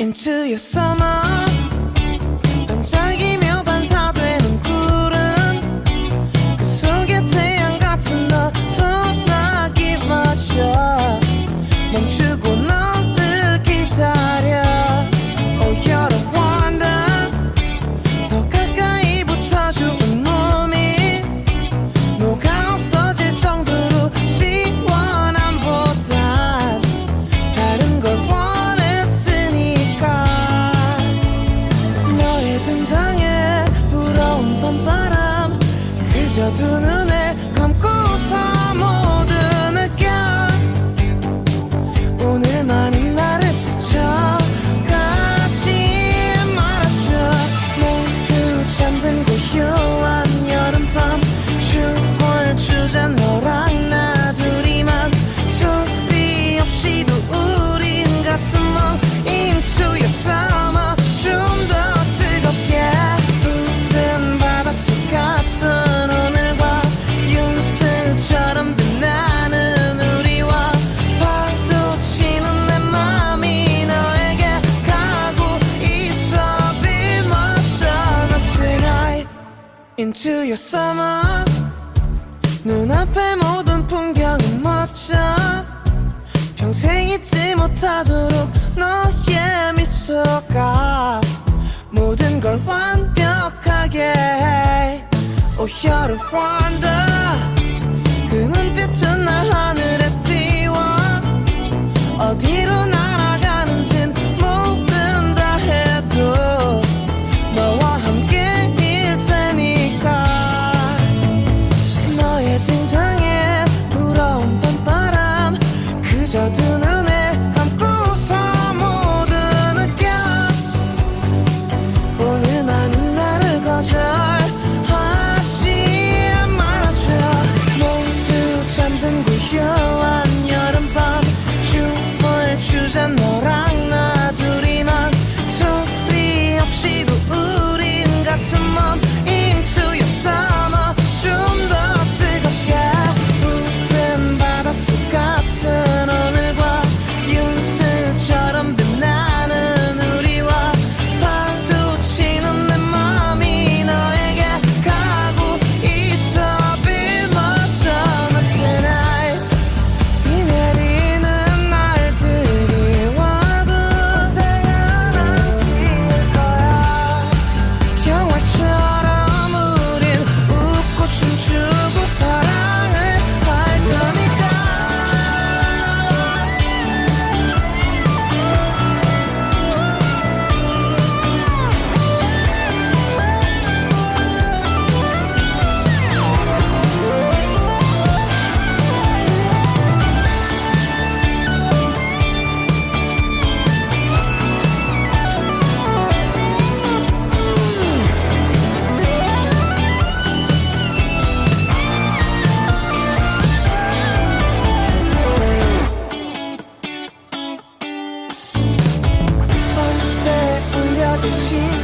into your summer. 반짝이며 반사되는 구름. 그 속에 태양 같은 너 소나기 마셔 멈추 your summer. 눈앞에 모든 풍경은 멋져. 평생 잊지 못하도록 너의 미소가 모든 걸 완벽하게. Oh you're a wonder. 그 눈빛은 날 하나 She